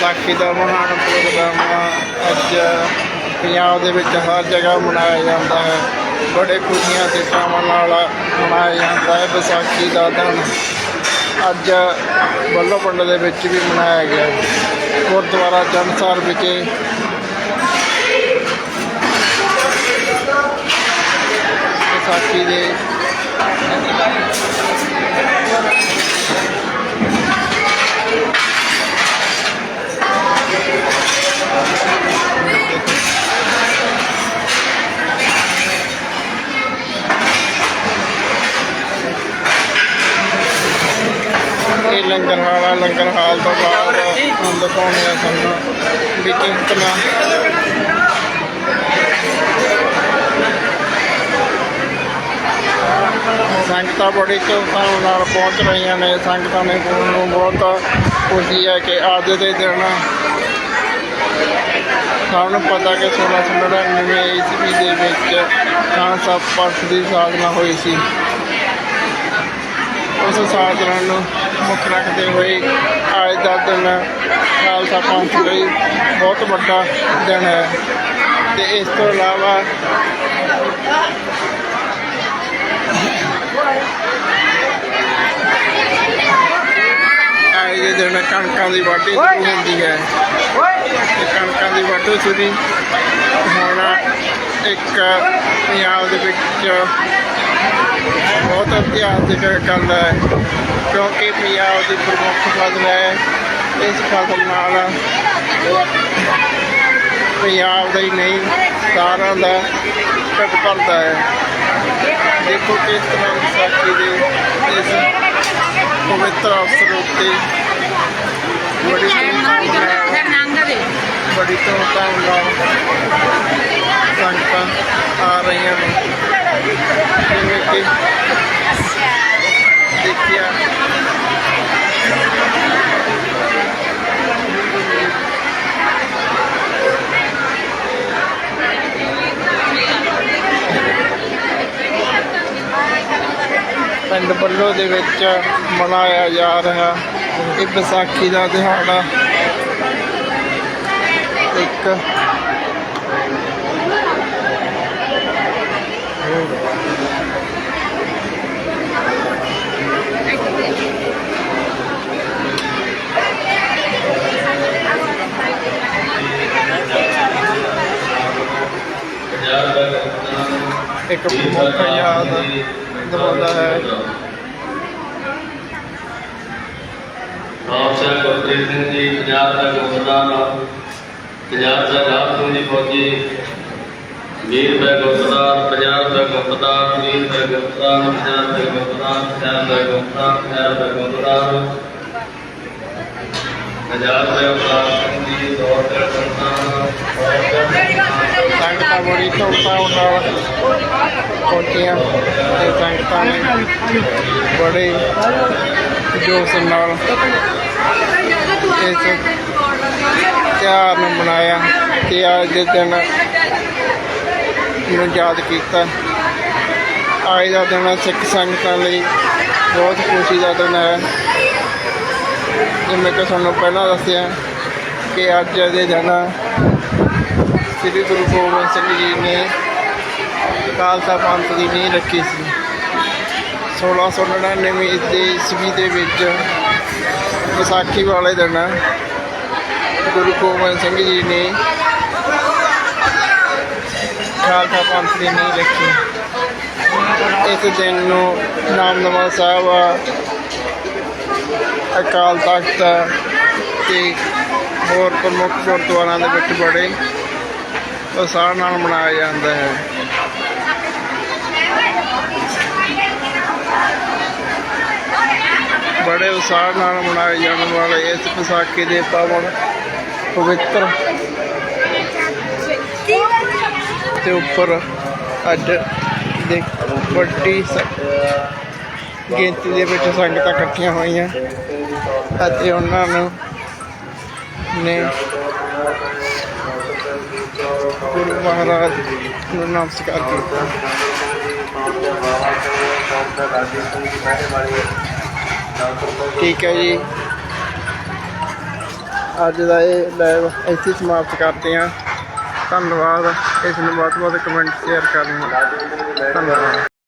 ਵਿਸਾਖੀ ਦਾ ਮਹਾਨ ਪ੍ਰੋਗਰਾਮ ਅੱਜ ਪੰਜਾਬ ਦੇ ਵਿੱਚ ਹਰ ਜਗ੍ਹਾ ਮਨਾਇਆ ਜਾਂਦਾ ਹੈ। ਬੜੇ ਖੁਸ਼ੀਆਂ ਤੇ ਚਾਵਾਂ ਨਾਲ ਮਨਾਇਆ ਜਾਂਦਾ ਹੈ ਵਿਸਾਖੀ ਦਾ ਦਿਨ। ਅੱਜ ਬੱਲੋ ਪਿੰਡ ਦੇ ਵਿੱਚ ਵੀ ਮਨਾਇਆ ਗਿਆ ਗੁਰਦੁਆਰਾ ਜਨਸਰ ਵਿਖੇ ਵਿਸਾਖੀ ਦੇ ਲੰਗਰ ਹਾਲਾ ਲੰਗਰ ਹਾਲ ਤੋਂ ਬਾਅਦ ਹੁਣ ਦਿਖਾਉਂਦੇ ਆ ਸਾਨੂੰ ਵੀ ਕੀਰਤਨਾ ਸੰਗਤਾਂ ਬੜੀ ਚਾਅ ਨਾਲ ਪਹੁੰਚ ਰਹੀਆਂ ਨੇ, ਸੰਗਤਾਂ ਨੇ ਗੁਰੂ ਨੂੰ ਬਹੁਤ ਖੁਸ਼ੀ ਹੈ ਕਿ ਅੱਜ ਦੇ ਦਿਨ ਸਭ ਨੂੰ ਪਤਾ ਕਿ 1699 ਈਸਵੀ ਦੇ ਵਿੱਚ ਖਾਨ ਸਾਹਿਬ ਪੰਥ ਦੀ ਸਾਧਨਾ ਹੋਈ ਸੀ। ਉਸ ਸਾਧਨਾ ਨੂੰ ਮੁੱਖ ਰੱਖਦੇ ਹੋਏ ਅੱਜ ਦਾ ਦਿਨ ਖਾਲਸਾ ਪੰਥ ਲਈ ਬਹੁਤ ਵੱਡਾ ਦਿਨ ਹੈ। ਤੇ ਇਸ ਤੋਂ ਇਲਾਵਾ ਅੱਜ ਦੇ ਦਿਨ ਕਣਕਾਂ ਦੀ ਵਾਢੀ ਸ਼ੁਰੂ ਹੁੰਦੀ ਹੈ। ਤੇ ਕਣਕਾਂ ਦੀ ਵਾਢੀ ਸ਼ੁਰੂ ਇੱਕ ਪੰਜਾਬ ਦੇ ਵਿੱਚ ਬਹੁਤ ਇਤਿਹਾਸਿਕ ਗੱਲ ਹੈ ਕਿਉਂਕਿ ਪੰਜਾਬ ਦੀ ਪ੍ਰਮੁੱਖ ਫਸਲ ਹੈ। ਇਸ ਫਸਲ ਨਾਲ ਪੰਜਾਬ ਦਾ ਹੀ ਨਹੀਂ ਸਾਰਿਆਂ ਦਾ ਢਿੱਡ ਭਰਦਾ ਹੈ। ਦੇਖੋ ਕਿਸ ਤਰ੍ਹਾਂ ਵਿਸਾਖੀ ਦੇ ਇਸ ਪਵਿੱਤਰ ਅਵਸਰ ਉੱਤੇ ਬੜੀ ਨਾਲ ਬੜੀ ਧੂਮਧਾਮ ਨਾਲ ਸੰਗਤਾਂ ਆ ਰਹੀਆਂ ਨੇ। ਜਿਵੇਂ ਕਿ ਦੇਖਿਆ। ਪਿੰਡ ਬੱਲੋ ਦੇ ਵਿੱਚ ਮਨਾਇਆ ਜਾ ਰਿਹਾ ਇਹ ਵਿਸਾਖੀ ਦਾ ਦਿਹਾੜਾ। ਇੱਕ ਇੱਕ ਪ੍ਰਮੁੱਖ ਯਾਦ ਦਿਵਾਉਂਦਾ ਹੈ ਆਪ ਸਾਹਿਬ ਗੁਰਪ੍ਰੀਤ ਸਿੰਘ ਜੀ ਪੰਜਾਬ ਦਾ ਗੁਰਦਾਨ ਪੰਜਾਬ ਦਾ ਰਾਜ ਸਿੰਘ ਜੀ ਫੌਜੀ ਵੀਰ ਦਾ ਗੁਰਦਾਨ ਪੰਜਾਬ ਦਾ ਗੁਰਦਾਨ ਵੀਰ ਦਾ ਗੁਰਦਾਨ ਪੰਜਾਬ ਦਾ ਗੁਰਦਾਨ ਪੰਜਾਬ ਦਾ ਗੁਰਦਾਨ ਪੰਜਾਬ ਦਾ ਗੁਰਦਾਨ ਪੰਜਾਬ ਦਾ ਗੁਰਦਾਨ ਜੀ ਦੌਰ ਦਾ ਗੁਰਦਾਨ ਸੰਗਤਾਂ ਬੜੀ ਧੂਮਧਾਮ ਨਾਲ ਪਹੁੰਚੀਆਂ ਤੇ ਸੰਗਤਾਂ ਨੇ ਬੜੇ ਜੋਸ਼ ਨਾਲ ਇਸ ਤਿਉਹਾਰ ਨੂੰ ਮਨਾਇਆ ਤੇ ਅੱਜ ਦੇ ਦਿਨ ਨੂੰ ਯਾਦ ਕੀਤਾ। ਅੱਜ ਦਾ ਦਿਨ ਸਿੱਖ ਸੰਗਤਾਂ ਲਈ ਬਹੁਤ ਖੁਸ਼ੀ ਦਾ ਦਿਨ ਹੈ। ਜਿਵੇਂ ਕਿ ਤੁਹਾਨੂੰ ਪਹਿਲਾਂ ਦੱਸਿਆ ਕਿ ਅੱਜ ਦੇ ਦਿਨ ਸ੍ਰੀ ਗੁਰੂ ਗੋਬਿੰਦ ਸਿੰਘ ਜੀ ਨੇ ਖਾਲਸਾ ਪੰਥ ਦੀ ਨੀਂਹ ਰੱਖੀ ਸੀ। 1699 ਦੇ ਈਸਵੀ ਦੇ ਵਿੱਚ ਵਿਸਾਖੀ ਵਾਲੇ ਦਿਨ ਗੁਰੂ ਗੋਬਿੰਦ ਸਿੰਘ ਜੀ ਨੇ ਖਾਲਸਾ ਪੰਥ ਦੀ ਨੀਂਹ ਰੱਖੀ। ਇਸ ਦਿਨ ਨੂੰ ਨਾਮਦਮਾ ਸਾਹਿਬ ਅਕਾਲ ਤਖਤ ਤੇ ਹੋਰ ਪ੍ਰਮੁੱਖ ਗੁਰਦੁਆਰਿਆਂ ਦੇ ਵਿੱਚ ਬੜੇ ਉਤਸ਼ਾਹ ਨਾਲ ਮਨਾਇਆ ਜਾਂਦਾ ਹੈ। ਬੜੇ ਉਤਸ਼ਾਹ ਨਾਲ ਮਨਾਏ ਜਾਣ ਵਾਲੇ ਇਸ ਵਿਸਾਖੀ ਦੇ ਪਾਵਨ ਪਵਿੱਤਰ ਤੇ ਉੱਪਰ ਅੱਜ ਦੇ ਵੱਡੀ ਸ- ਗਿਣਤੀ ਦੇ ਵਿੱਚ ਸੰਗਤਾਂ ਇਕੱਠੀਆਂ ਹੋਈਆਂ ਅਤੇ ਉਹਨਾਂ ਨੂੰ ਨੇ ਗੁਰੂ ਮਹਾਰਾਜ ਨੂੰ ਨਮਸਕਾਰ ਕੀਤਾ। ਠੀਕ ਹੈ ਜੀ। ਅੱਜ ਦਾ ਇਹ ਲਾਈਵ ਇੱਥੇ ਸਮਾਪਤ ਕਰਦੇ ਹਾਂ। ਧੰਨਵਾਦ। ਇਸ ਨੂੰ ਵੱਧ ਤੋਂ ਵੱਧ ਕਮੈਂਟ ਸ਼ੇਅਰ ਕਰਨਾ ਧੰਨਵਾਦ।